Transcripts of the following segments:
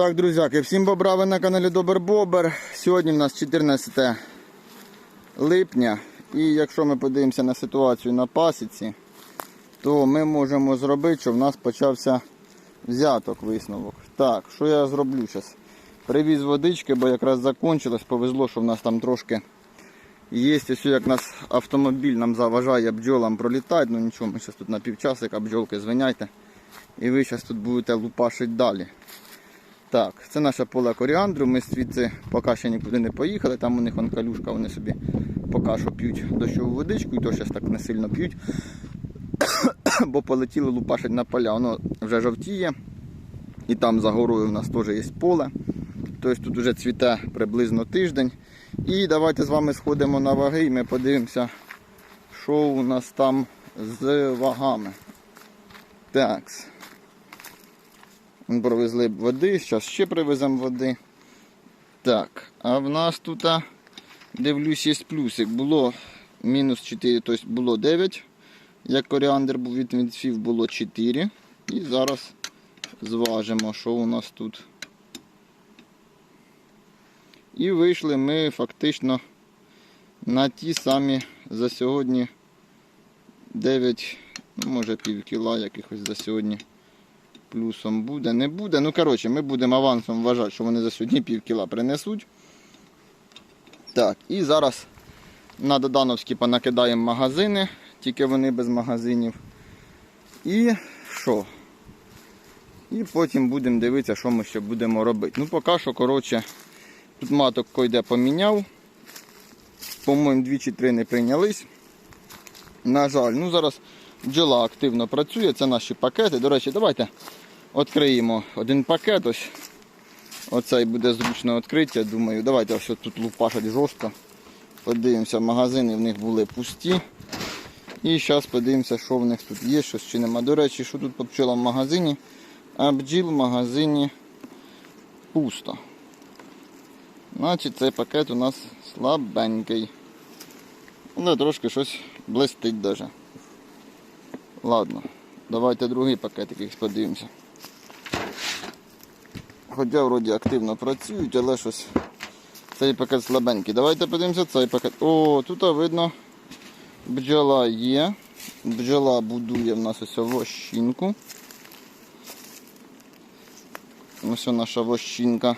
Так, друзяки, всім бобра, ви на каналі Добер Бобер. Сьогодні в нас 14 липня. І якщо ми подивимося на ситуацію на пасіці, то ми можемо зробити, що в нас почався взяток висновок. Так, що я зроблю зараз? Привіз водички, бо якраз закончилось, повезло, що в нас там трошки є. Ось як нас автомобіль нам заважає бджолам пролітати, ну нічого, ми зараз тут на півчасика бджолки звиняйте. І ви зараз тут будете лупашити далі. Так, це наше поле коріандру. Ми звідси поки ще нікуди не поїхали. Там у них он калюшка, вони собі поки що п'ють дощову водичку, і то зараз так не сильно п'ють, бо полетіли лупашить на поля. Воно вже жовтіє. І там за горою у нас теж є поле. Тобто тут вже цвіте приблизно тиждень. І давайте з вами сходимо на ваги і ми подивимося, що у нас там з вагами. Так. Провезли б води, зараз ще привеземо води. Так, а в нас тут, дивлюсь, є плюсик. Було мінус 4, тобто було 9. Як коріандр був від відсвів, було 4. І зараз зважимо, що у нас тут. І вийшли ми фактично на ті самі за сьогодні 9, ну, може пів кіла якихось за сьогодні плюсом буде, не буде. Ну, коротше, ми будемо авансом вважати, що вони за сьогодні пів кіла принесуть. Так, і зараз на Додановські понакидаємо магазини, тільки вони без магазинів. І що? І потім будемо дивитися, що ми ще будемо робити. Ну, поки що, коротше, тут маток койде поміняв. По-моєму, дві чи три не прийнялись. На жаль, ну зараз бджола активно працює, це наші пакети. До речі, давайте відкриємо один пакет. Ось Оцей буде зручне відкриття, думаю. Давайте ось тут лупашать жорстко. Подивимося, магазини в них були пусті. І зараз подивимося, що в них тут є, щось чи нема. До речі, що тут по пчолам в магазині, а бджіл в магазині пусто. Значить цей пакет у нас слабенький. Але трошки щось блистить даже. Ладно, давайте другий пакет якийсь подивимося. Хоча вроді активно працюють, але щось цей пакет слабенький. Давайте подивимося цей пакет. О, тут видно бджола є. Бджола будує в нас ось вощинку. Ось наша вощинка.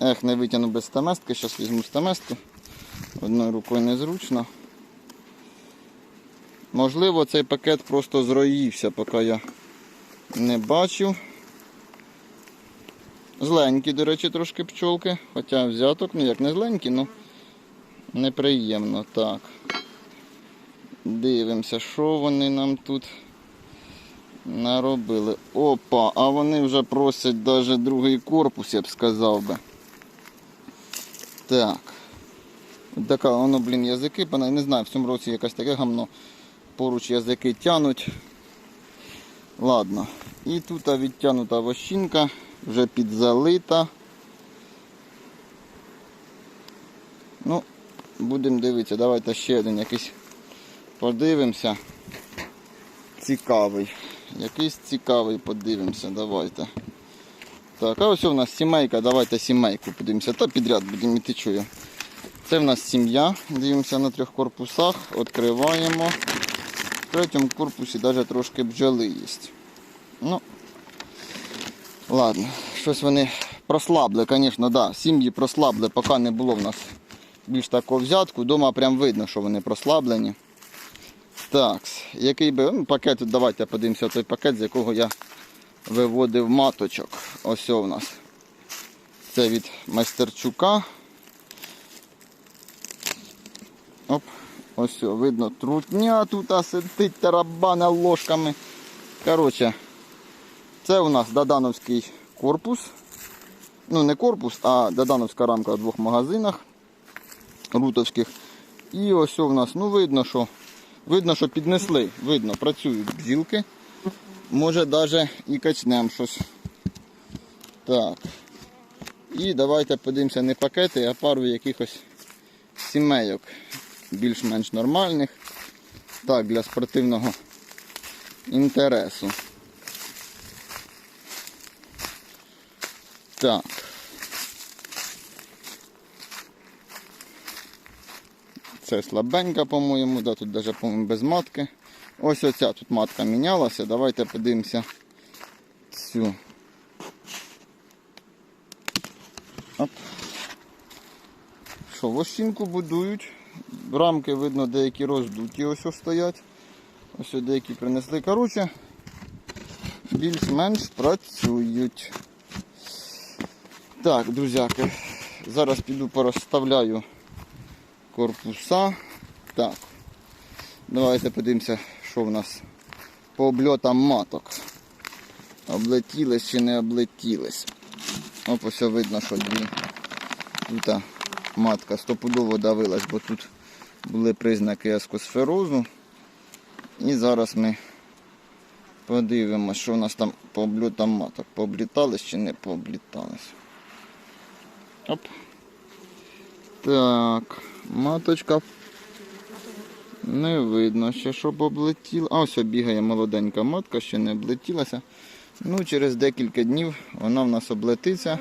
Ех, не витягну без стаместки, зараз візьму стаместку. Одною рукою незручно. Можливо, цей пакет просто зроївся, поки я не бачив. Зленькі, до речі, трошки пчолки, хоча взяток, ну як не зленькі, ну неприємно. Так. Дивимося, що вони нам тут наробили. Опа, а вони вже просять навіть другий корпус, я б сказав би. Так. Така, воно, блін, язики, пана- не знаю, в цьому році якесь таке гамно. Поруч язики тянуть. Ладно. І тут відтягнута вощинка, вже підзалита. Ну, будемо дивитися, давайте ще один якийсь подивимося. Цікавий. Якийсь цікавий подивимося, давайте. Так, а ось у нас сімейка, давайте сімейку подивимося. Та підряд будемо іти чую. Це в нас сім'я. Дивимося на трьох корпусах, відкриваємо. Третьому корпусі навіть трошки бджоли є. Ну, ладно, щось вони прослабли, звісно, да. Сім'ї прослабли, поки не було в нас більш такого взятку. Дома прям видно, що вони прослаблені. Так, який би ну, пакет, давайте подивимося той пакет, з якого я виводив маточок. Ось у нас. Це від майстерчука. Оп, ось видно, трутня тут сидить тарабана ложками. Коротше, це у нас Додановський корпус. Ну, не корпус, а Додановська рамка в двох магазинах рутовських. І ось у нас, ну видно, що видно, що піднесли, видно, працюють бджілки. Може навіть і качнемо щось. Так. І давайте подивимося не пакети, а пару якихось сімейок більш-менш нормальних. Так, для спортивного інтересу. Так. Це слабенька, по-моєму, да, тут навіть по-моєму, без матки. Ось оця тут матка мінялася. Давайте подивимося цю. Оп. Що, вощинку будують. Рамки видно деякі роздуті ось ось стоять. Ось ось деякі принесли. Коротше, більш-менш працюють. Так, друзяки, зараз піду порозставляю корпуса. Так. Давайте подивимося, що в нас по обльотам маток. Облетілись чи не облетілись. Оп, ось видно, що дві. Тут матка стопудово давилась, бо тут були признаки аскосферозу. І зараз ми подивимося, що у нас там по обльотам маток. Пооблітались чи не пооблітались. Оп. Так, маточка. Не видно ще, щоб облетіла. А ось бігає молоденька матка, ще не облетілася. Ну, через декілька днів вона в нас облетиться.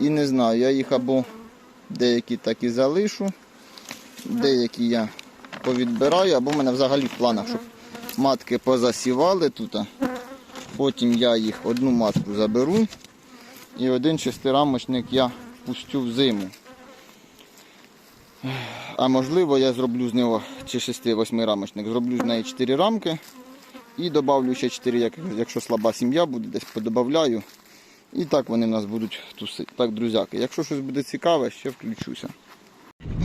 І не знаю, я їх або деякі так і залишу, деякі я повідбираю, або в мене взагалі в планах, щоб матки позасівали тут. Потім я їх одну матку заберу і один шестирамочник я пустю в зиму. А можливо я зроблю з нього чи 6-8 рамочник, зроблю з неї 4 рамки і додавлю ще 4, якщо слаба сім'я буде, десь подобавляю. І так вони в нас будуть тусити. Так, друзяки, якщо щось буде цікаве, ще включуся.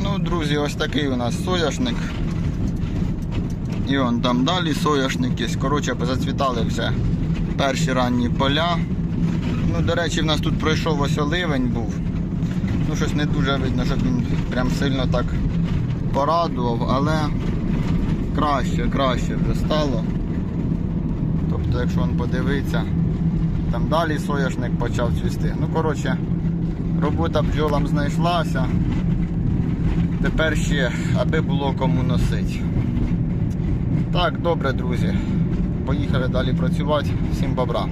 Ну, друзі, ось такий у нас сояшник. І он там далі сояшник є. Коротше, позацвітали вже перші ранні поля. Ну, до речі, в нас тут пройшов ось оливень був. Ну, щось не дуже видно, щоб він прям сильно так порадував, але краще, краще вже стало. Тобто, якщо він подивиться, там далі соняшник почав цвісти. Ну, коротше, робота бджолам знайшлася. Тепер ще, аби було кому носити. Так, добре, друзі. Поїхали далі працювати. Всім бобра.